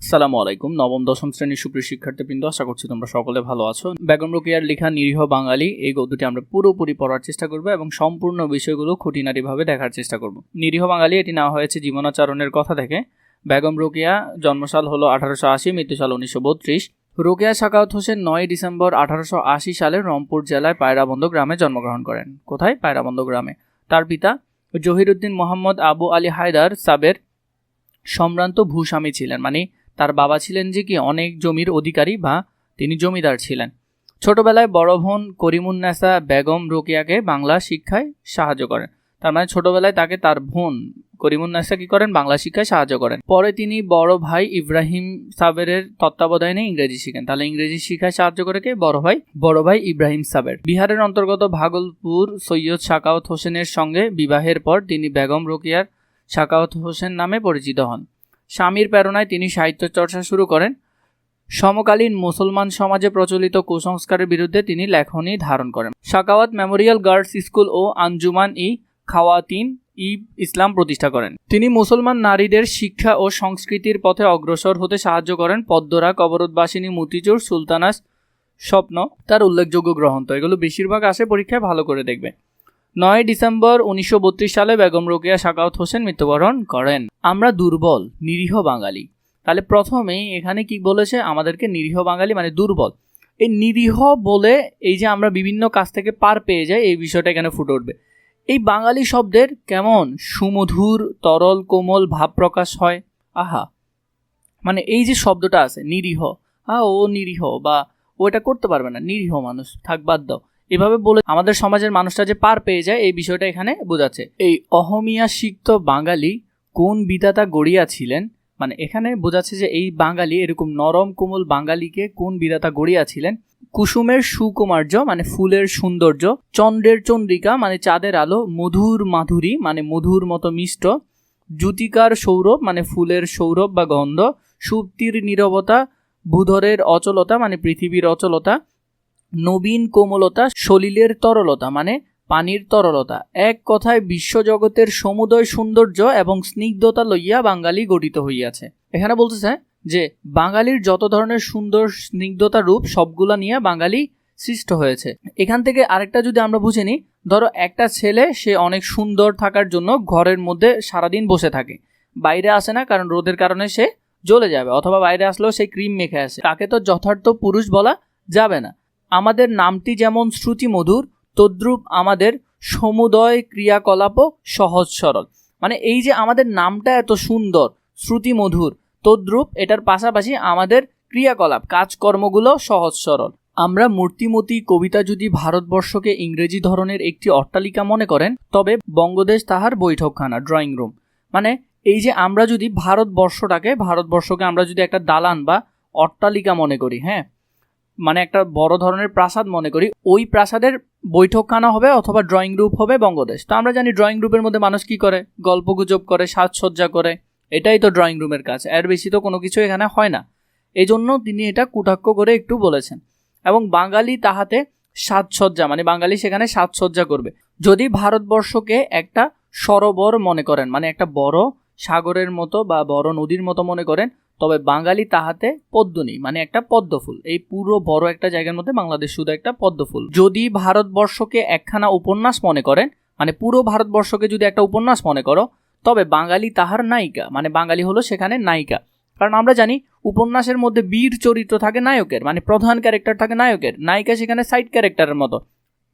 সালামু আলাইকুম। নবম, দশম শ্রেণির সুপ্রিয় শিক্ষার্থীবৃন্দ, আশা করছি তোমরা সকলে ভালো আছো। বেগম রোকেয়ার লেখা নিরীহ বাঙালি, এই গদ্যটি আমরা পুরোপুরি পড়ার চেষ্টা করব এবং সম্পূর্ণ বিষয়গুলো খুঁটিনাটিভাবে দেখার চেষ্টা করব। নিরীহ বাঙালি, এটি নেওয়া হয়েছে জীবনাচরণের কথা থেকে। বেগম রোকেয়া জন্মসাল হলো আঠারোশো আশি, মৃত্যুসাল উনিশশো বত্রিশ। রোকেয়া সাকাউত হোসেন নয় ডিসেম্বর আঠারোশো আশি সালে রংপুর জেলায় পায়রাবন্দ গ্রামে জন্মগ্রহণ করেন। কোথায়? পায়রাবন্দ গ্রামে। তার পিতা জহিরুদ্দিন মোহাম্মদ আবু আলী হায়দার সাবের সম্ভ্রান্ত ভূস্বামী ছিলেন। মানে তার বাবা ছিলেন যে কি অনেক জমির অধিকারী বা তিনি জমিদার ছিলেন। ছোটবেলায় বড় বোন করিমুন্নেসা বেগম রোকেয়াকে বাংলা শিক্ষায় সাহায্য করেন। তার মানে ছোটবেলায় তাকে তার বোন করিমুন্নেসা কি করেন? বাংলা শিক্ষায় সাহায্য করেন। পরে তিনি বড় ভাই ইব্রাহিম সাবেরের তত্ত্বাবধানে ইংরেজি শিখেন। তাহলে ইংরেজি শিক্ষায় সাহায্য করে কে? বড় ভাই বড় ভাই ইব্রাহিম সাবের। বিহারের অন্তর্গত ভাগলপুর সৈয়দ শাকাওয়াত হোসেনের সঙ্গে বিবাহের পর তিনি বেগম রোকিয়ার শাকাওয়াত হোসেন নামে পরিচিত হন। স্বামীর প্রেরণায় তিনি সাহিত্য চর্চা শুরু করেন। সমকালীন মুসলমান সমাজে প্রচলিত কুসংস্কারের বিরুদ্ধে তিনি লেখনী ধারণ করেন। সাকাওয়াত মেমোরিয়াল গার্লস স্কুল ও আঞ্জুমান ই খাওয়াতিন ই ইসলাম প্রতিষ্ঠা করেন। তিনি মুসলমান নারীদের শিক্ষা ও সংস্কৃতির পথে অগ্রসর হতে সাহায্য করেন। পদ্মরা কবরতবাসিনী মতিচুর, সুলতানাস, স্বপ্ন, তার উল্লেখযোগ্য গ্রন্থ। এগুলো বেশিরভাগ আসে পরীক্ষায়, ভালো করে দেখবে। নয় ডিসেম্বর উনিশশো বত্রিশ সালে বেগম রোকেয়া সাকাউত হোসেন মৃত্যুবরণ করেন। আমরা দুর্বল, নিরীহ বাঙালি। তাহলে প্রথমেই এখানে কি বলেছে? আমাদেরকে নিরীহ বাঙালি মানে দুর্বল। এই নিরীহ বলে এই যে আমরা বিভিন্ন কাজ থেকে পার পেয়ে যাই, এই বিষয়টা এখানে ফুটে উঠবে। এই বাঙালি শব্দের কেমন? সুমধুর, তরল, কোমল ভাব প্রকাশ হয়। আহা! মানে এই যে শব্দটা আছে, নিরীহ। হ্যাঁ ও নিরীহ বা ও এটা করতে পারবে না। নিরীহ মানুষ, থাক বাদ দাও। এভাবে বলে আমাদের সমাজের মানুষটা যে পার পেয়ে যায়, এই বিষয়টা এখানে বোঝাচ্ছে। এই অহমিয়া সিক্ত বাঙালি কোন বিধাতা গড়িয়াছিলেন মানে এখানে বোঝাচ্ছে যে এই বাঙালি এরকম নরম কোমল বাঙালিকে কোন বিধাতা গড়িয়াছিলেন কুসুমের সুকুমার্য মানে ফুলের সৌন্দর্য, চন্দ্রের চন্দ্রিকা মানে চাঁদের আলো, মধুর মাধুরী মানে মধুর মতো মিষ্ট, জ্যোতিকার সৌরভ মানে ফুলের সৌরভ বা গন্ধ, সুপ্তির নীরবতা ভূধরের অচলতা মানে পৃথিবীর অচলতা নবীন কোমলতা সলিলের তরলতা মানে পানির তরলতা। এক কথায় বিশ্বজগতের সমুদয় সৌন্দর্য এবং স্নিগ্ধতা লইয়া বাঙালি গঠিত হইয়াছে। এখানে বলতেছে যে, বাঙালির যত ধরনের সুন্দর স্নিগ্ধতা রূপ, সবগুলা নিয়ে বাঙালি সৃষ্ট হয়েছে। এখান থেকে আরেকটা যদি আমরা বুঝে নিই, ধরো একটা ছেলে, সে অনেক সুন্দর থাকার জন্য ঘরের মধ্যে সারাদিন বসে থাকে। বাইরে আসে না, কারণ রোদের কারণে সে জ্বলে যাবে, অথবা বাইরে আসলেও সে ক্রিম মেখে আসে। তাকে তো যথার্থ পুরুষ বলা যাবে না। আমাদের নামটি যেমন শ্রুতি মধুর তদ্রূপ আমাদের সমুদয় ক্রিয়াকলাপও সহজ সরল। মানে এই যে আমাদের নামটা এত সুন্দর শ্রুতি মধুর তদ্রূপ, এটার পাশাপাশি আমাদের ক্রিয়াকলাপ কাজকর্মগুলো সহজ সরল। আমরা মূর্তিমতি কবিতা যদি ভারতবর্ষকে ইংরেজি ধরনের একটি অট্টালিকা মনে করেন, তবে বঙ্গদেশ তাহার বৈঠকখানা ড্রয়িং রুম মানে এই যে আমরা যদি ভারতবর্ষটাকে, ভারতবর্ষকে আমরা যদি একটা দালান বা অট্টালিকা মনে করি হ্যাঁ? মানে একটা বড় ধরনের প্রাসাদ মনে করি, ওই প্রাসাদের বৈঠকখানা হবে অথবা ড্রয়িং রুম হবে বঙ্গদেশ। তো আমরা জানি ড্রয়িং রুমের মধ্যে মানুষ কি করে? গল্পগুজব করে, সাজসজ্জা করে, এটাই তো ড্রয়িং রুমের কাজ। এর বেশি তো কোনো কিছু এখানে হয় না। এই জন্য তিনি এটা কুটাক্ষ করে একটু বলেছেন। এবং বাঙালি তাহাতে সাজসজ্জা মানে বাঙালি সেখানে সাজসজ্জা করবে। যদি ভারতবর্ষকে একটা সরোবর মনে করেন মানে একটা বড় সাগরের মতো বা বড় নদীর মতো মনে করেন তবে বাঙালি তাহাতে পদ্ম নেই মানে একটা পদ্ম ফুল। এই পুরো বড় একটা জায়গার মধ্যে বাংলাদেশ শুধু একটা পদ্ম ফুল। যদি ভারতবর্ষকে একখানা উপন্যাস মনে করেন মানে পুরো ভারতবর্ষকে যদি একটা উপন্যাস মনে করো, তবে বাঙালি তাহার নায়িকা মানে বাঙালি হলো সেখানে নায়িকা। কারণ আমরা জানি, উপন্যাসের মধ্যে বীর চরিত্র থাকে নায়কের মানে প্রধান ক্যারেক্টার থাকে নায়কের, নায়িকা সেখানে সাইড ক্যারেক্টারের মতো।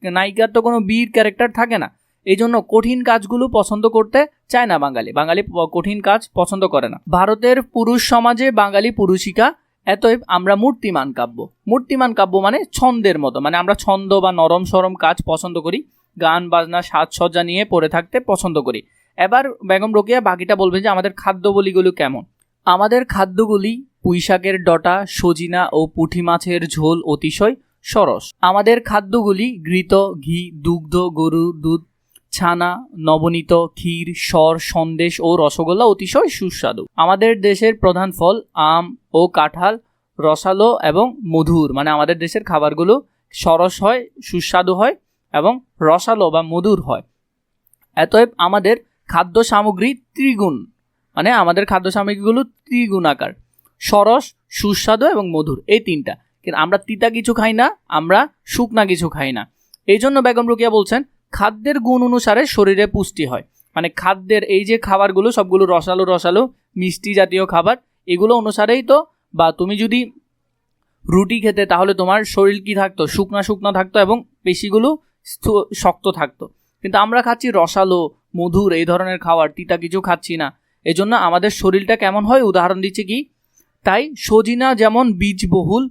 নায়িকার তো কোনো বীর ক্যারেক্টার থাকে না। এই জন্য কঠিন কাজগুলো পছন্দ করতে চায় না বাঙালি। বাঙালি কঠিন কাজ পছন্দ করে না। ভারতের পুরুষ সমাজে বাঙালি পুরুষিকা এতএব আমরা মূর্তিমান কাব্য। মূর্তিমান কাব্য মানে ছন্দের মতো মানে আমরা ছন্দ বা নরম সরম কাজ পছন্দ করি, গান, বাজনা, সাজসজ্জা নিয়ে পড়ে থাকতে পছন্দ করি। এবার বেগম রোকেয়া বাকিটা বলবেন যে আমাদের খাদ্যবলিগুলো কেমন? আমাদের খাদ্যগুলি পুঁইশাকের ডটা, সজিনা ও পুঁটি মাছের ঝোল অতিশয় সরস। আমাদের খাদ্যগুলি ঘৃত, ঘি, দুগ্ধ, গরুর দুধ ছানা নবনীত, ক্ষীর, স্বর, সন্দেশ ও রসগোল্লা অতিশয় সুস্বাদু। আমাদের দেশের প্রধান ফল আম ও কাঁঠাল, রসালো এবং মধুর। মানে আমাদের দেশের খাবারগুলো সরস হয়, সুস্বাদু হয় এবং রসালো বা মধুর হয়। এতএব আমাদের খাদ্য সামগ্রী ত্রিগুণ। মানে আমাদের খাদ্য সামগ্রীগুলো ত্রিগুণাকার। সরস, সুস্বাদু এবং মধুর, এই তিনটা। কিন্তু আমরা তিতা কিছু খাই না, আমরা শুকনা কিছু খাই না। এই জন্য বেগম রুকিয়া বলছেন খাদ্যের গুণ অনুসারে শরীরে পুষ্টি হয়। মানে খাদ্যের এই যে খাবারগুলো, সবগুলো রসালো রসালো, মিষ্টি জাতীয় খাবার, এগুলো অনুসারেই তো, বা তুমি যদি রুটি খেতে, তাহলে তোমার শরীর কি থাকতো? শুকনা শুকনা থাকতো এবং পেশিগুলো শক্ত থাকতো। কিন্তু আমরা খাচ্ছি রসালো, মধুর, এই ধরনের খাবার, তিতা কিছু খাচ্ছি না। এজন্য আমাদের শরীরটা কেমন হয়? উদাহরণ দিচ্ছে কি? তাই সজিনা যেমন বীজবহুল,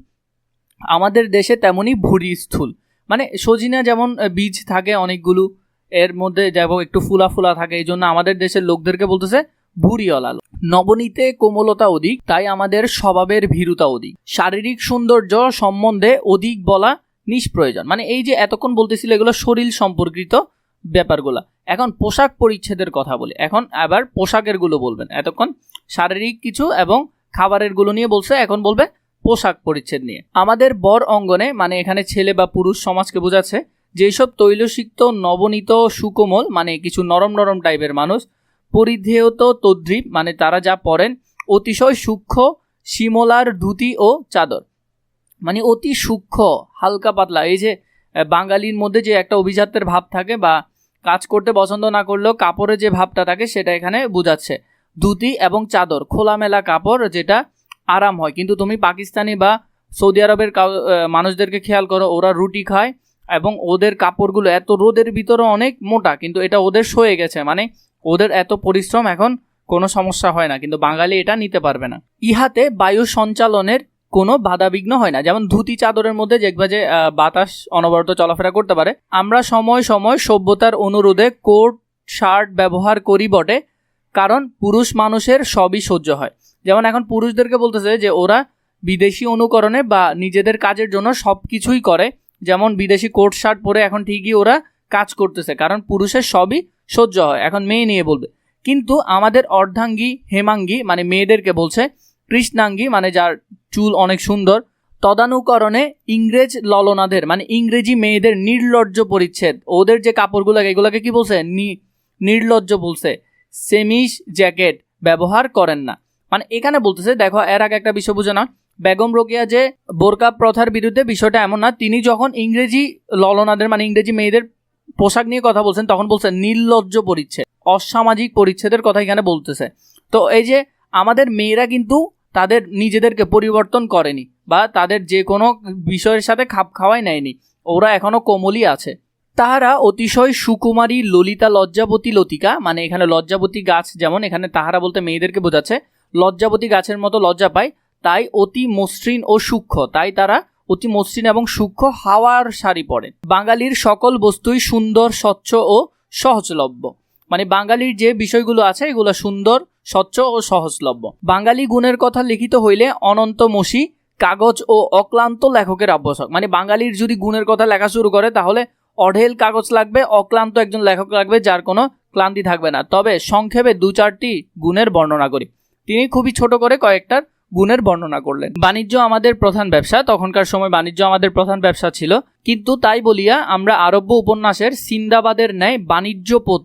আমাদের দেশে তেমনই ভুঁড়ি স্থূল। মানে সজিনা যেমন বীজ থাকে অনেকগুলো, এর মধ্যে যেমন একটু ফুলা ফুলা থাকে, এই জন্য আমাদের দেশের লোকদেরকে বলতেছে ভুঁড়িওয়ালা লোক। নবনীতে কোমলতা অধিক, তাই আমাদের স্বভাবের ভীরুতা অধিক। শারীরিক সৌন্দর্য সম্বন্ধে অধিক বলা নিষ্প্রয়োজন। মানে এই যে এতক্ষণ বলতেছিল এগুলো শরীর সম্পর্কিত ব্যাপারগুলো। এখন পোশাক পরিচ্ছেদের কথা বলি। এখন আবার পোশাকেরগুলো বলবেন। এতক্ষণ শারীরিক কিছু এবং খাবারেরগুলো নিয়ে বলছে, এখন বলবে পোশাক পরিচ্ছেদ নিয়ে। আমাদের বর অঙ্গনে মানে এখানে ছেলে বা পুরুষ সমাজকে বোঝাচ্ছে, যেসব তৈলসিক্ত, নবনীত, সুকোমল মানে কিছু নরম নরম টাইপের মানুষ, পরিধেয়ত তদ্রিপ মানে তারা যা পরেন, অতিশয় সূক্ষ্ম, শিমলার ধুতি ও চাদর। মানে অতি সূক্ষ্ম, হালকা পাতলা, এই যে বাঙালির মধ্যে যে একটা অভিজাত্যের ভাব থাকে বা কাজ করতে পছন্দ না করলেও কাপড়ের যে ভাবটা থাকে, সেটা এখানে বোঝাচ্ছে। ধুতি এবং চাদর, খোলামেলা কাপড় যেটা আরাম হয়। কিন্তু তুমি পাকিস্তানি বা সৌদি আরবের মানুষদেরকে খেয়াল করো, ওরা রুটি খায় এবং ওদের কাপড়গুলো এত রোদের ভিতরে অনেক মোটা, কিন্তু এটা ওদের সয়ে গেছে। মানে ওদের এত পরিশ্রম এখন কোনো সমস্যা হয় না, কিন্তু বাঙালি এটা নিতে পারবে না। ইহাতে বায়ু সঞ্চালনের কোনো বাধাবিঘ্ন হয় না। যেমন ধুতি চাদরের মধ্যে দেখবা যে বাতাস অনবরত চলাফেরা করতে পারে। আমরা সময় সময় সভ্যতার অনুরোধে কোট, শার্ট ব্যবহার করি বটে, কারণ পুরুষ মানুষের সবই সহ্য হয়। যেমন এখন পুরুষদেরকে বলতেছে যে ওরা বিদেশি অনুকরণে বা নিজেদের কাজের জন্য সব কিছুই করে। যেমন বিদেশি কোট, শার্ট পরে এখন ঠিকই ওরা কাজ করতেছে, কারণ পুরুষের সবই সহ্য হয়। এখন মেয়ে নিয়ে বলবে। কিন্তু আমাদের অর্ধাঙ্গী হেমাঙ্গী মানে মেয়েদেরকে বলছে, কৃষ্ণাঙ্গী মানে যার চুল অনেক সুন্দর, তদানুকরণে ইংরেজ ললনাদের মানে ইংরেজি মেয়েদের নির্লজ্জ পরিচ্ছেদ। ওদের যে কাপড়গুলো, এগুলোকে কি বলছে? নির্লজ্জ বলছে। সেমিস জ্যাকেট ব্যবহার করেন না। মানে এখানে বলতেছে, দেখো, এর আগে একটা বিষয় বুঝে না। বেগম রোকেয়া যে বোরকা প্রথার বিরুদ্ধে বিষয়টা এমন না, তিনি যখন ইংরেজি ললনাদের মানে ইংরেজি মেয়েদের পোশাক নিয়ে কথা বলছেন, তখন বলছেন নির্লজ্জ পরিচ্ছেদ, অসামাজিক পরিচ্ছেদের কথা এখানে বলতেছে। তো এই যে আমাদের মেয়েরা কিন্তু তাদের নিজেদেরকে পরিবর্তন করেনি, বা তাদের যে কোনো বিষয়ের সাথে খাপ খাওয়াই নেয়নি, ওরা এখনও কোমলই আছে। তাহারা অতিশয় সুকুমারী, ললিতা লজ্জাবতী লতিকা মানে এখানে লজ্জাবতী গাছ যেমন, এখানে তাহারা বলতে মেয়েদেরকে বোঝাচ্ছে লজ্জাবতী গাছের মতো লজ্জা পায়, তাই অতি মসৃণ ও সূক্ষ্ম। তাই তারা অতি মসৃণ এবং সূক্ষ্ম হাওয়ার শাড়ি পরে বাঙালির সকল বস্তুই সুন্দর, স্বচ্ছ ও সহজলভ্য। মানে বাঙালির যে বিষয়গুলো আছে, এগুলো সুন্দর, স্বচ্ছ ও সহজলভ্য। বাঙালি গুণের কথা লিখিত হইলে অনন্ত মসি, কাগজ ও অক্লান্ত লেখকের আবশ্যক। মানে বাঙালির যদি গুণের কথা লেখা শুরু করে, তাহলে অঢেল কাগজ লাগবে, অক্লান্ত একজন লেখক লাগবে, যার কোনো ক্লান্তি থাকবে না। তবে সংক্ষেপে দু চারটি গুণের বর্ণনা করি। তিনি খুবই ছোট করে কয়েকটার গুণের বর্ণনা করলেন। বাণিজ্য আমাদের প্রধান ব্যবসা, তখনকার সময় বাণিজ্য আমাদের প্রধান ব্যবসা ছিল। কিন্তু তাই বলিয়া আমরা আরব্য উপন্যাসের সিন্দাবাদের ন্যায় বাণিজ্য পথ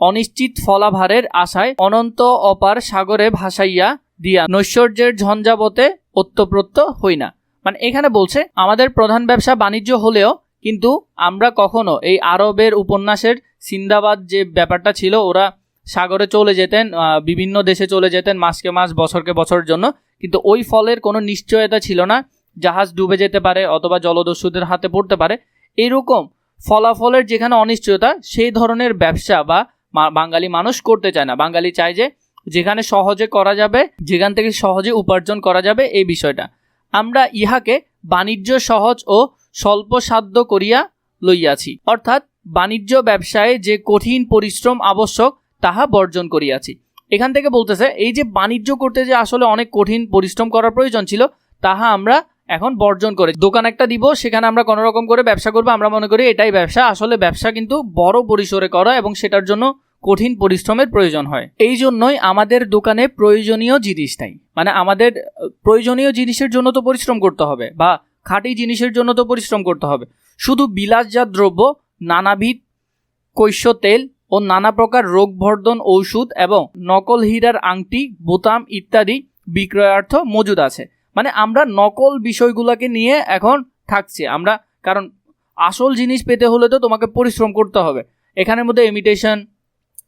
অনিশ্চিত ফলাভারের আশায় অনন্ত অপার সাগরে ভাসাইয়া দিয়া নৈশ্বর্যের ঝঞ্ঝাবতে ওত্তপ্রত্য হই না মানে এখানে বলছে, আমাদের প্রধান ব্যবসা বাণিজ্য হলেও কিন্তু আমরা কখনো এই আরবের উপন্যাসের সিন্দাবাদ যে ব্যাপারটা ছিল, ওরা সাগরে চলে যেতেন বিভিন্ন দেশে চলে যেতেন মাসকে মাস, বছরকে বছর জন্য। কিন্তু ওই ফলের কোনো নিশ্চয়তা ছিল না, জাহাজ ডুবে যেতে পারে অথবা জলদস্যুদের হাতে পড়তে পারে। এরকম ফলাফলের যেখানে অনিশ্চয়তা, সেই ধরনের ব্যবসা বা বাঙালি মানুষ করতে চায় না। বাঙালি চায় যে যেখানে সহজে করা যাবে, যেখান থেকে সহজে উপার্জন করা যাবে, এই বিষয়টা। আমরা ইহাকে বাণিজ্য সহজ ও স্বল্পসাধ্য করিয়া লইয়াছি। অর্থাৎ বাণিজ্য ব্যবসায়ে যে কঠিন পরিশ্রম আবশ্যক তাহা বর্জন করিয়াছি। এখান থেকে বলতেছে, এই যে বাণিজ্য করতে যে আসলে অনেক কঠিন পরিশ্রম করার প্রয়োজন ছিল, তাহা আমরা এখন বর্জন করে। দোকান একটা দিব, সেখানে আমরা কোনো রকম করে ব্যবসা করব, আমরা মনে করি এটাই ব্যবসা। আসলে ব্যবসা কিন্তু বড় পরিসরে করা এবং সেটার জন্য কঠিন পরিশ্রমের প্রয়োজন হয়। এই জন্যই আমাদের দোকানে প্রয়োজনীয় জিনিস নাই। মানে আমাদের, প্রয়োজনীয় জিনিসের জন্য তো পরিশ্রম করতে হবে বা খাঁটি জিনিসের জন্য তো পরিশ্রম করতে হবে। শুধু বিলাসজাত দ্রব্য, নানাবিধ কৈশ্য তেল ও নানা প্রকার রোগবর্ধন ঔষধ এবং নকল হীরার আংটি, বোতাম ইত্যাদি বিক্রয়ার্থ মজুদ আছে। মানে আমরা নকল বিষয়গুলোকে নিয়ে এখন থাকছি। আমরা, কারণ আসল জিনিস পেতে হলে তো তোমাকে পরিশ্রম করতে হবে। এখানের মধ্যে ইমিটেশন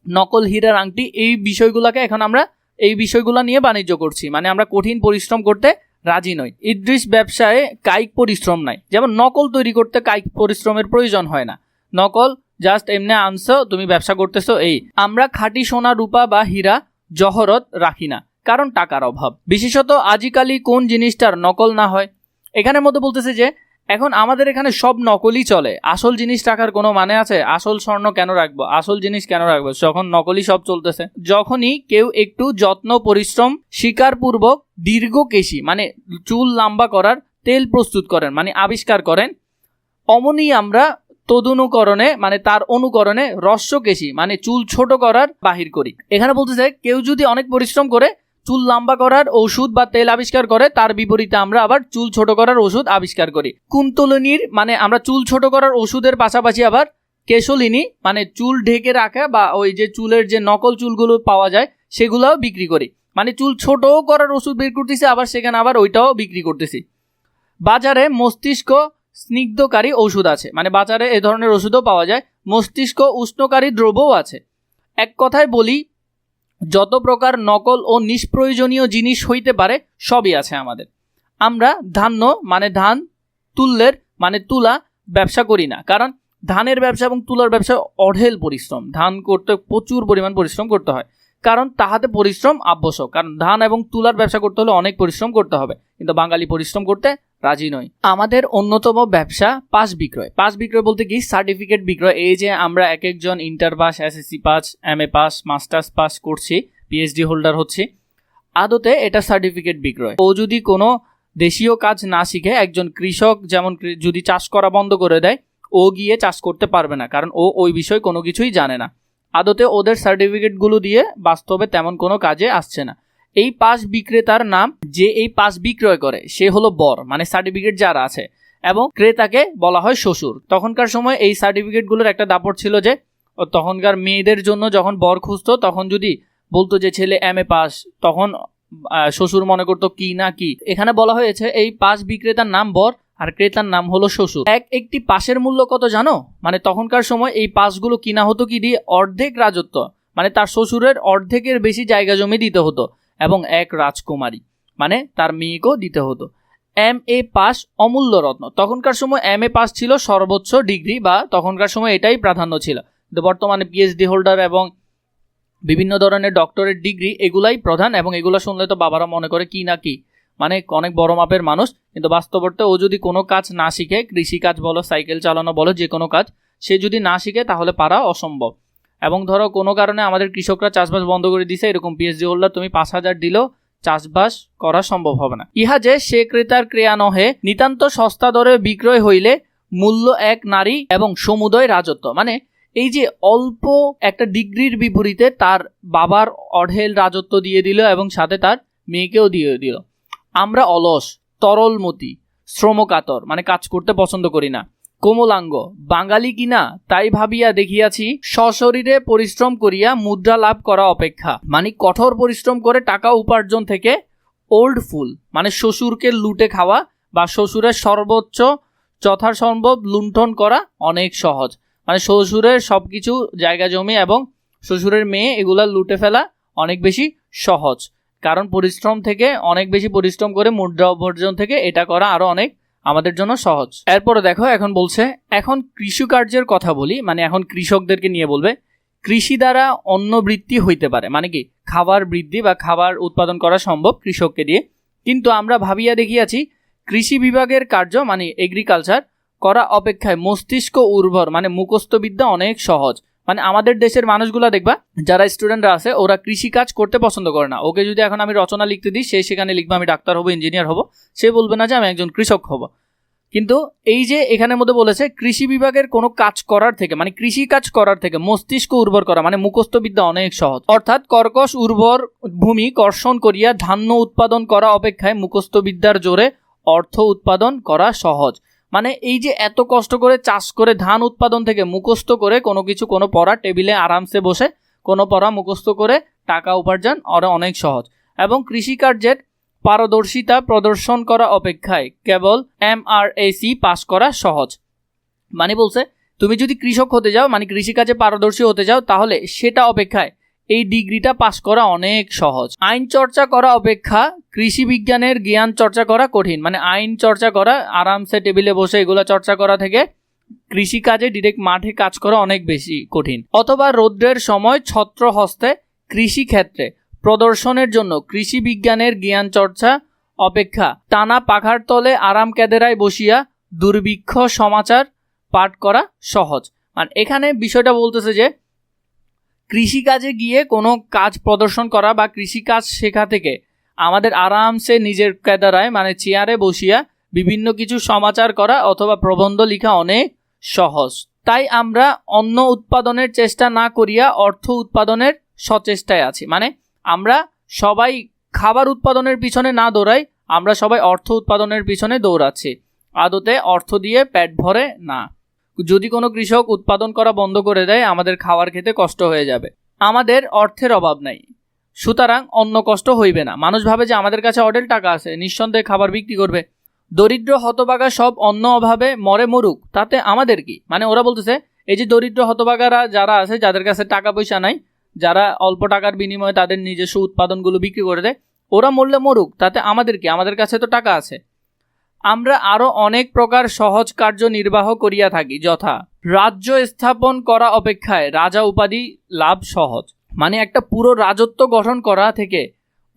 নকল হীরার আংটি, এই বিষয়গুলোকে এখন আমরা, এই বিষয়গুলো নিয়ে বাণিজ্য করছি। মানে আমরা কঠিন পরিশ্রম করতে রাজি নই। ইদ্রিস ব্যবসায় কায়িক পরিশ্রম নাই। যেমন নকল তৈরি করতে কায়িক পরিশ্রমের প্রয়োজন হয় না। নকল জাস্ট এমনি আনছো, তুমি ব্যবসা করতেছো, এই। আমরা খাঁটি সোনা, রূপা বা হীরা, জহরত রাখি না, কারণ টাকার অভাব। বিশেষত আজিকালি কোন জিনিসটার নকল না হয়? এখানের মধ্যে বলতেছে যে, এখন আমাদের এখানে সব নকলই চলে। আসল জিনিস রাখার কোনো মানে আছে? আসল স্বর্ণ কেন রাখব? আসল জিনিস কেন রাখব? যখন নকলই সব চলতেছে। যখনই কেউ একটু যত্ন, পরিশ্রম, স্বীকারপূর্বক দীর্ঘ কেশি মানে চুল লম্বা করার, তেল প্রস্তুত করেন মানে আবিষ্কার করেন অমনই আমরা তদনুকরণে মানে তার অনুকরণে রস্যকেশি মানে চুল ছোট করার বাহির করি। এখানে বলতেছে কেউ যদি অনেক পরিশ্রম করে, চুল লম্বা করার ওষুধ বা তেল আবিষ্কার করে, তার বিপরীতে আমরা আবার চুল ছোট করার ওষুধ আবিষ্কার করি। কুন্তলিনীর মানে আমরা চুল ছোট করার ওষুধের পাশাপাশি আবার কেশলিনী মানে চুল ঢেকে রাখা বা ওই যে চুলের যে নকল চুলগুলো পাওয়া যায়, সেগুলোও বিক্রি করি। মানে চুল ছোটও করার ওষুধ বের করতেছি, আবার সেখানে আবার ওইটাও বিক্রি করতেছি। বাজারে মস্তিষ্ক স্নিগ্ধকারী ওষুধ আছে। মানে বাজারে এ ধরনের ওষুধও পাওয়া যায়। মস্তিষ্ক উষ্ণকারী দ্রব্যও আছে। এক কথায় বলি, যত প্রকার নকল ও নিষ্প্রয়োজনীয় জিনিস হইতে পারে, সবই আছে আমাদের। আমরা ধান্য মানে ধান, তুল্যের মানে তুলা ব্যবসা করি না। কারণ ধানের ব্যবসা এবং তুলার ব্যবসা অঢেল পরিশ্রম। ধান করতে প্রচুর পরিমাণ পরিশ্রম করতে হয়। কারণ তাহাতে পরিশ্রম আবশ্যক। কারণ ধান এবং তুলার ব্যবসা করতে হলে অনেক পরিশ্রম করতে হবে। কিন্তু বাঙালি পরিশ্রম করতে রাজি নয় আমাদের অন্যতম ব্যবসা পাস বিক্রয়। পাস বিক্রয় বলতে কি? সার্টিফিকেট বিক্রয়। এই যে আমরা এক একজন inter pass, SSC pass M A pass, masters pass করছি, পিএইচডি হোল্ডার হচ্ছে, আদতে এটা সার্টিফিকেট বিক্রয়। ও যদি কোনো দেশীয় কাজ না শিখে, একজন কৃষক যেমন যদি চাষ করা বন্ধ করে দেয়, ও গিয়ে চাষ করতে পারবে না, কারণ ও ওই বিষয়ে কোনো কিছুই জানে না। আদতে ওদের সার্টিফিকেটগুলো দিয়ে বাস্তবে তেমন কোনো কাজে আসছে না। এই পাস বিক্রেতার নাম যে এই পাস বিক্রয় করে, সে হলো বর মানে সার্টিফিকেট যার আছে। এবং ক্রেতাকে বলা হয় শ্বশুর। তখনকার সময় এই সার্টিফিকেটগুলোর একটা দাপট ছিল যে তখনকার মেয়েদের জন্য যখন বর খুঁজতো, তখন যদি বলতো যে, ছেলে এম এ পাস তখন শ্বশুর মনে করতো কি না কি। এখানে বলা হয়েছে এই পাস বিক্রেতার নাম বর আর ক্রেতার নাম হলো শ্বশুর। এক, একটি পাশের মূল্য কত জানো? মানে তখনকার সময় এই পাসগুলো কিনা হতো কি দিয়ে অর্ধেক রাজত্ব মানে তার শ্বশুরের অর্ধেকের বেশি জায়গা জমি দিতে হতো। এবং এক রাজকুমারী মানে তার মেয়েকেও দিতে হতো। এম এ পাস অমূল্য রত্ন। তখনকার সময় এম এ পাস ছিল সর্বোচ্চ ডিগ্রি বা তখনকার সময় এটাই প্রাধান্য ছিল। বর্তমানে পিএইচডি হোল্ডার এবং বিভিন্ন ধরনের ডক্টরেট ডিগ্রি এগুলাই প্রধান এবং এগুলো শুনলে তো বাবারা মনে করে কি না কি? মানে অনেক বড় মাপের মানুষ, কিন্তু বাস্তবতে ও যদি কোনো কাজ না শিখে, কৃষি কাজ বলো, সাইকেল চালানো বলো, যে কোনো কাজ, সে যদি না শিখে তাহলে পারা অসম্ভব। এবং ধরো কোনো কারণে আমাদের কৃষকরা চাষবাস বন্ধ করে দিছে, এরকম পিএইচডি হোল্ডার তুমি পাঁচ হাজার দিলেও চাষবাস করা সম্ভব হবে না। ইহা যে সে ক্রেতার ক্রিয়া নহে, নিতান্ত সস্তা দরে বিক্রয় হইলে মূল্য এক নারী এবং সমুদয় রাজত্ব। মানে এই যে অল্প একটা ডিগ্রির বিপরীতে তার বাবার অঢেল রাজত্ব দিয়ে দিল এবং সাথে তার মেয়েকেও দিয়ে দিল। আমরা অলস, তরলমতি, শ্রমকাতর মানে কাজ করতে পছন্দ করি না। কোমলাঙ্গ, বাঙালি কিনা তাই ভাবিয়া দেখিয়াছি সশরীরে পরিশ্রম করিয়া মুদ্রা লাভ করা অপেক্ষা। মানে কঠোর পরিশ্রম করে টাকা উপার্জন থেকে ওল্ড ফুল মানে শ্বশুরকে লুটে খাওয়া বা শ্বশুরের সর্বোচ্চ যথাসম্ভব লুণ্ঠন করা অনেক সহজ। মানে শ্বশুরের সব কিছু জায়গা জমি এবং শ্বশুরের মেয়ে এগুলা লুটে ফেলা অনেক বেশি সহজ। কারণ পরিশ্রম থেকে, অনেক বেশি পরিশ্রম করে মুদ্রা উপার্জন থেকে এটা করা আরও অনেক আমাদের জন্য সহজ। এরপরে দেখো, এখন বলছে, এখন কৃষিকার্যের কথা বলি মানে এখন কৃষকদেরকে নিয়ে বলবে, কৃষি দ্বারা অন্য বৃত্তি হইতে পারে। মানে কি? খাবার বৃদ্ধি বা খাবার উৎপাদন করা সম্ভব কৃষককে দিয়ে। কিন্তু আমরা ভাবিয়া দেখিয়াছি, কৃষি বিভাগের কার্য মানে এগ্রিকালচার করা অপেক্ষায় মস্তিষ্ক উর্বর মানে মুখস্থবিদ্যা অনেক সহজ। মানে আমাদের দেশের মানুষগুলো দেখবা, যারা স্টুডেন্টরা আছে, ওরা কৃষি কাজ করতে পছন্দ করে না। ওকে যদি এখন আমি রচনা লিখতে দিই, সে সেখানে লিখবে, আমি ডাক্তার হব ইঞ্জিনিয়ার হব, সে বলবে না যে আমি একজন কৃষক হব। কিন্তু এই যে এখানের মধ্যে বলেছে, কৃষি বিভাগের কোনো কাজ করার থেকে মানে কৃষি কাজ করার থেকে মস্তিষ্ক উর্বর করা মানে মুখস্থ বিদ্যা অনেক সহজ। অর্থাৎ কর্কশ উর্বর ভূমি কর্ষণ করিয়া ধান্য উৎপাদন করা অপেক্ষায় মুখস্থ বিদ্যার জোরে অর্থ উৎপাদন করা সহজ। মানে এই যে এত কষ্ট করে চাষ করে ধান উৎপাদন থেকে মুখস্থ করে কোনো কিছু, কোনো পড়া টেবিলে আরামসে বসে কোনো পড়া মুখস্থ করে টাকা উপার্জন ওরা অনেক সহজ। এবং কৃষিকার্যের পারদর্শিতা প্রদর্শন করা অপেক্ষায় কেবল এম আর এমআরএসি পাস করা সহজ। মানে বলছে, তুমি যদি কৃষক হতে যাও মানে কৃষিকাজে পারদর্শী হতে যাও, তাহলে সেটা অপেক্ষায় এই ডিগ্রিটা পাস করা অনেক সহজ। আইন চর্চা করা অপেক্ষা, কৃষি বিজ্ঞানের জ্ঞান চর্চা করা কঠিন। মানে আইন চর্চা করা, আরামসে টেবিলে বসে এগুলো চর্চা করা থেকে কৃষিকাজে ডিরেক্ট মাঠে কাজ করা অনেক বেশি কঠিন। অথবা রৌদ্রের সময় ছত্র হস্তে কৃষিক্ষেত্রে প্রদর্শনের জন্য কৃষি বিজ্ঞানের জ্ঞান চর্চা অপেক্ষা। টানা পাখার তলে আরাম কেদেরায় বসিয়া দুর্ভিক্ষ সমাচার পাঠ করা সহজ। মানে এখানে বিষয়টা বলতেছে যে কৃষিকাজে গিয়ে কোনো কাজ প্রদর্শন করা বা কৃষিকাজ শেখা থেকে আমাদের আরামসে নিজের কেদারায় মানে চেয়ারে বসিয়া বিভিন্ন কিছু সমাচার করা অথবা প্রবন্ধ লেখা অনেক সহজ। তাই আমরা অন্য উৎপাদনের চেষ্টা না করিয়া অর্থ উৎপাদনের সচেষ্টায় আছি। মানে আমরা সবাই খাবার উৎপাদনের পিছনে না দৌড়াই, আমরা সবাই অর্থ উৎপাদনের পিছনে দৌড়াচ্ছি। আদতে অর্থ দিয়ে পেট ভরে না। যদি কোনো কৃষক উৎপাদন করা বন্ধ করে দেয়, আমাদের খাওয়ার খেতে কষ্ট হয়ে যাবে। আমাদের অর্থের অভাব নাই। সুতরাং অন্য কষ্ট হইবে না। মানুষ ভাবে যে আমাদের কাছে অডেল টাকা আছে, নিঃসন্দেহে খাবার বিক্রি করবে। দরিদ্র হতবাগা সব অন্য অভাবে মরে মরুক, তাতে আমাদের কি? মানে ওরা বলতেছে, এই যে দরিদ্র হতবাগারা যারা আছে, যাদের কাছে টাকা পয়সা নাই, যারা অল্প টাকার বিনিময়ে তাদের নিজস্ব উৎপাদনগুলো বিক্রি করে দেয়, ওরা মরলে মরুক, তাতে আমাদের কি? আমাদের কাছে তো টাকা আছে। আমরা আরও অনেক প্রকার সহজ কার্য নির্বাহ করিয়া থাকি, যথা রাজ্য স্থাপন করা অপেক্ষায় রাজা উপাধি লাভ সহজ। মানে একটা পুরো রাজত্ব গঠন করা থেকে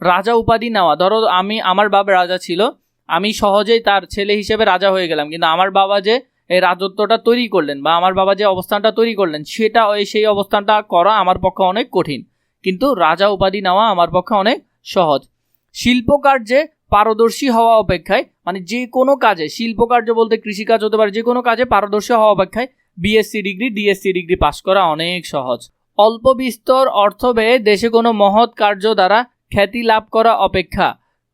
রাজা উপাধি নেওয়া। ধরো আমি, আমার বাবা রাজা ছিল, আমি সহজেই তার ছেলে হিসেবে রাজা হয়ে গেলাম, কিন্তু আমার বাবা যে এই রাজত্বটা তৈরি করলেন বা আমার বাবা যে অবস্থানটা তৈরি করলেন, সেটা ওই সেই অবস্থানটা করা আমার পক্ষে অনেক কঠিন। কিন্তু রাজা উপাধি নেওয়া আমার পক্ষে অনেক সহজ। শিল্পকার্যে পারদর্শী হওয়া অপেক্ষায় মানে যে কোনো কাজে, শিল্পকার্য বলতে কৃষিকাজ হতে পারে, যে কোনো কাজে পারদর্শী হওয়া অপেক্ষায় BSc degree DSc degree pass করা অনেক সহজ। অল্প বিস্তর অর্থ ব্যয়ে দেশে কোনো মহৎ কার্য দ্বারা খ্যাতি লাভ করা অপেক্ষা,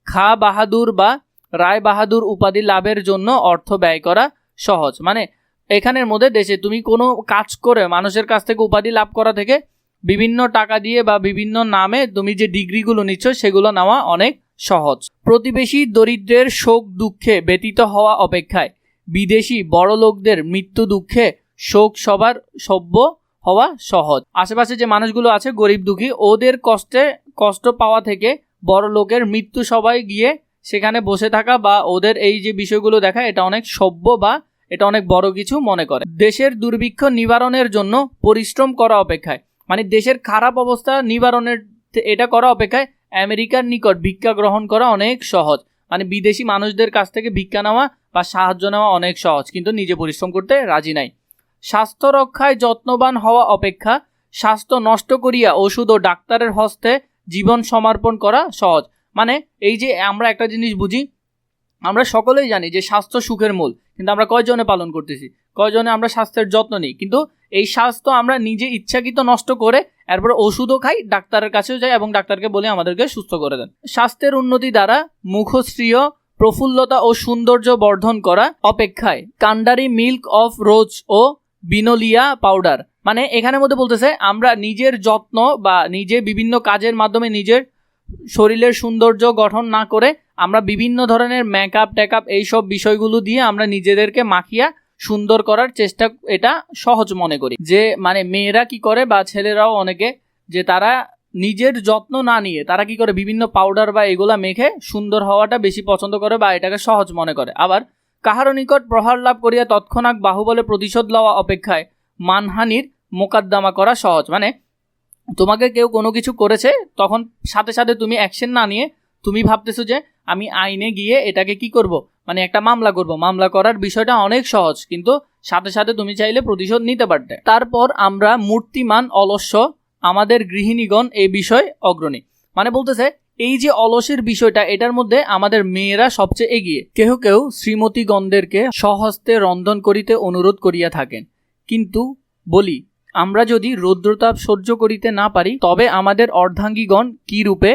খা বাহাদুর বা রায় বাহাদুর উপাধি লাভের জন্য অর্থ ব্যয় করা সহজ। মানে এখানের মধ্যে দেশে তুমি কোনো কাজ করে মানুষের কাছ থেকে উপাধি লাভ করা থেকে বিভিন্ন টাকা দিয়ে বা বিভিন্ন নামে তুমি যে ডিগ্রিগুলো নিচ্ছ, সেগুলো নেওয়া অনেক সহজ। প্রতিবেশী দরিদ্রের শোক দুঃখে ব্যতীত হওয়া অপেক্ষায় বিদেশি বড় লোকদের মৃত্যু দুঃখে শোক সবার সভ্য হওয়া সহজ। আশেপাশে যে মানুষগুলো আছে, গরিব দুঃখী, ওদের কষ্টে, কষ্ট পাওয়া থেকে বড় লোকের মৃত্যু সবাই গিয়ে সেখানে বসে থাকা বা ওদের এই যে বিষয়গুলো দেখা, এটা অনেক সভ্য বা এটা অনেক বড় কিছু মনে করে। দেশের দুর্ভিক্ষ নিবারণের জন্য পরিশ্রম করা অপেক্ষায় মানে দেশের খারাপ অবস্থা নিবারণের, এটা করা অপেক্ষায় আমেরিকার নিকট ভিক্ষা গ্রহণ করা অনেক সহজ। মানে বিদেশি মানুষদের কাছ থেকে ভিক্ষা নেওয়া বা সাহায্য নেওয়া অনেক সহজ, কিন্তু নিজে পরিশ্রম করতে রাজি নাই। স্বাস্থ্য রক্ষায় যত্নবান হওয়া অপেক্ষা, স্বাস্থ্য নষ্ট করিয়া ওষুধ ও ডাক্তারের হস্তে জীবন সমর্পণ করা সহজ। মানে এই যে আমরা একটা জিনিস বুঝি, আমরা সকলেই জানি যে স্বাস্থ্য সুখের মূল। কিন্তু আমরা কয়জনে পালন করতেছি? কয়জনে আমরা স্বাস্থ্যের যত্ন নিই? কিন্তু এই স্বাস্থ্য আমরা নিজে ইচ্ছাকৃত নষ্ট করে এরপর ওষুধও খাই, ডাক্তারের কাছেও যাই এবং ডাক্তারকে বলে আমাদেরকে সুস্থ করে দেন। স্বাস্থ্যের উন্নতি দ্বারা মুখশ্রীয় প্রফুল্লতা ও সৌন্দর্য বর্ধন করা অপেক্ষায় কান্ডারি মিল্ক অফ রোজ ও বিনোলিয়া পাউডার। মানে এখানের মধ্যে বলতেছে, আমরা নিজের যত্ন বা নিজে বিভিন্ন কাজের মাধ্যমে নিজের শরীরের সৌন্দর্য গঠন না করে আমরা বিভিন্ন ধরনের মেকআপ টেকআপ এইসব বিষয়গুলো দিয়ে আমরা নিজেদেরকে মাখিয়া সুন্দর করার চেষ্টা, এটা সহজ মনে করি। যে মানে মেয়েরা কি করে বা ছেলেরাও অনেকে, যে তারা নিজের যত্ন না নিয়ে, তারা কি করে বিভিন্ন পাউডার বা এগুলা মেখে সুন্দর হওয়াটা বেশি পছন্দ করে বা এটাকে সহজ মনে করে। আবার কাহারও নিকট প্রহার লাভ করিয়া তৎক্ষণাৎ বাহুবলে প্রতিশোধ লওয়া অপেক্ষায় মানহানির মোকদ্দমা করা সহজ। মানে তোমাকে কেউ কোনো কিছু করেছে, তখন সাথে সাথে তুমি অ্যাকশন না নিয়ে তুমি ভাবতেছো যে আমি আইনে গিয়ে এটাকে কি করব? মানে একটা মামলা করব। মামলা করার বিষয়টা অনেক সহজ, কিন্তু সাথে সাথে তুমি চাইলে প্রতিশোধ নিতে পারতে। তারপর আমরা মূর্তিমান অলস্য, আমাদের গৃহিণীগণ এই বিষয় অগ্রণী। মানে বলতেছে, এই যে অলসের বিষয়টা, এটার মধ্যে আমাদের মেয়েরা সবচেয়ে এগিয়ে। কেহ কেউ শ্রীমতীগণদেরকে সহস্তে রন্ধন করিতে অনুরোধ করিয়া থাকেন। কিন্তু বলি, আমরা যদি রৌদ্রতাপ সহ্য করিতে না পারি, তবে আমাদের অর্ধাঙ্গীগণ কি রূপে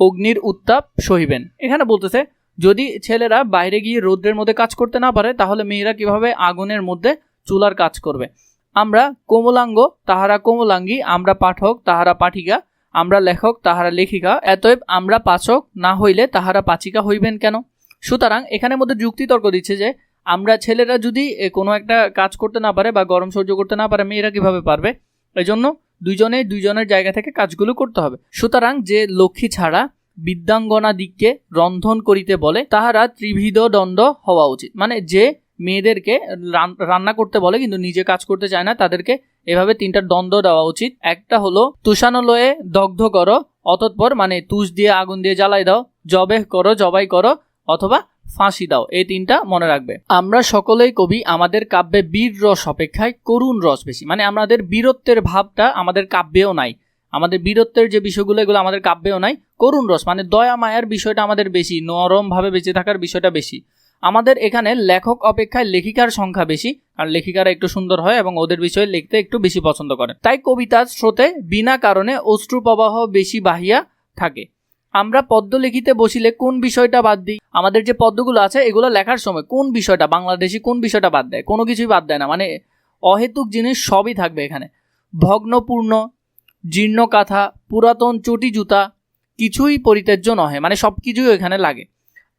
অগ্নির উত্তাপ সহিবেন। এখানে বলতেছে, যদি ছেলেরা বাইরে গিয়ে রৌদ্রের মধ্যে কাজ করতে না পারে, তাহলে মেয়েরা কীভাবে আগুনের মধ্যে চুলার কাজ করবে? আমরা কোমলাঙ্গ, তাহারা কোমলাঙ্গী, আমরা পাঠক, তাহারা পাঠিকা, আমরা লেখক, তাহারা লেখিকা এতএব আমরা পাচক, না হইলে তাহারা পাচিকা হইবেন কেন? সুতরাং এখানের মধ্যে যুক্তিতর্ক দিচ্ছে যে, আমরা ছেলেরা যদি কোনো একটা কাজ করতে না পারে বা গরম সহ্য করতে না পারে, মেয়েরা কীভাবে পারবে? এই জন্য দুইজনে দুইজনের জায়গা থেকে কাজগুলো করতে হবে। সুতরাং যে লক্ষ্মী ছাড়া বিদ্যাঙ্গনা দিককে রন্ধন করিতে বলে, তাহারা ত্রিভিধ দণ্ড হওয়া উচিত। মানে যে মেয়েদেরকে রান্না করতে বলে কিন্তু নিজে কাজ করতে চায় না, তাদেরকে এভাবে তিনটা দ্বন্দ্ব দেওয়া উচিত। একটা হলো, তুষানলয়ে দগ্ধ করো, অতৎপর মানে তুষ দিয়ে আগুন দিয়ে জ্বালাই দাও জবে করো, জবাই করো, অথবা ফাঁসি দাও, এই তিনটা মনে রাখবে। আমরা সকলেই কবি, আমাদের কাব্যে বীর রস অপেক্ষায় করুণ রস বেশি। মানে আমাদের বীরত্বের ভাবটা আমাদের কাব্যেও নাই। আমাদের বীরত্বের যে বিষয়গুলো, এগুলো আমাদের কাব্যেও নাই। করুণ রস মানে দয়া মায়ার বিষয়টা আমাদের বেশি, নরমভাবে বেঁচে থাকার বিষয়টা বেশি। আমাদের এখানে লেখক অপেক্ষায় লেখিকার সংখ্যা বেশি আর লেখিকারা একটু সুন্দর হয় এবং ওদের বিষয়ে লিখতে একটু বেশি পছন্দ করে। তাই কবিতার স্রোতে বিনা কারণে অশ্রু প্রবাহ বেশি বাহিয়া থাকে। আমরা পদ্য লিখিতে বসিলে কোন বিষয়টা বাদ দিই? আমাদের যে পদ্যগুলো আছে, এগুলো লেখার সময় কোন বিষয়টা বাংলাদেশি কোন বিষয়টা বাদ দেয়? কোনো কিছুই বাদ দেয় না। মানে অহেতুক জিনিস সবই থাকবে এখানে। ভগ্নপূর্ণ জীর্ণ কাঁথা পুরাতন চটি জুতা কিছুই পরিত্যাজ্য নহে। মানে সব কিছুই এখানে লাগে।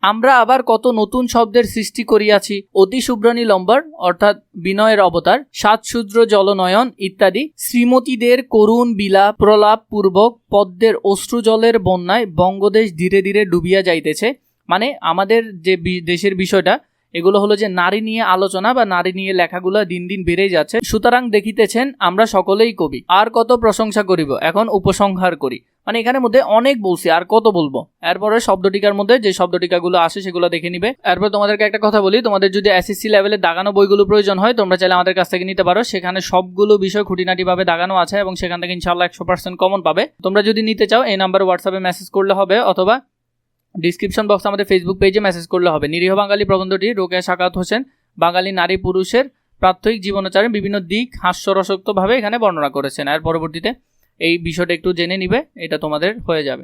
আমরা আবার কত নতুন শব্দের সৃষ্টি করিয়াছি। অতি শুভ্রাণী লম্বর, অর্থাৎ বিনয়ের অবতার সাতশূদ্র জলনয়ন ইত্যাদি, শ্রীমতীদের করুণ বিলাপ, প্রলাপ পূর্বক পদ্মের অশ্রুজলের বন্যায় বঙ্গদেশ ধীরে ধীরে ডুবিয়া যাইতেছে। মানে আমাদের যে দেশের বিষয়টা, এগুলো হলো যে নারী নিয়ে আলোচনা বা নারী নিয়ে লেখাগুলো দিন দিন বেড়েই যাচ্ছে। সুতরাং দেখিতেছেন আমরা সকলেই কবি। আর কত প্রশংসা করিব, এখন উপসংহার করি। মানে এখানের মধ্যে অনেক বলছি, আর কত বলব? এরপরে শব্দটিকার মধ্যে যে শব্দটিকাগুলো আসে সেগুলো দেখে নিবে। এরপর তোমাদেরকে একটা কথা বলি, তোমাদের যদি এসএসসি লেভেলে দাগানো বইগুলো প্রয়োজন হয়, তোমরা চাইলে আমাদের কাছ থেকে নিতে পারো। সেখানে সবগুলো বিষয় খুঁটিনাটিভাবে দাগানো আছে এবং সেখান থেকে ইনশাল্লাহ একশো পার্সেন্ট কমন পাবে। তোমরা যদি নিতে চাও, এই নাম্বারে হোয়াটসঅ্যাপে মেসেজ করলে হবে, অথবা ডিসক্রিপশন বক্স আমাদের ফেসবুক পেজে মেসেজ করলে হবে। নিরীহ বাঙালি প্রবন্ধটি রোকেয়া সাকাত হোসেন, বাঙালি নারী পুরুষের প্রাত্যহিক জীবনাচারের বিভিন্ন দিক হাস্যরসক্তভাবে এখানে বর্ণনা করেছেন। আর পরবর্তীতে এই বিষয়টা একটু জেনে নিবে এটা তোমাদের হয়ে যাবে।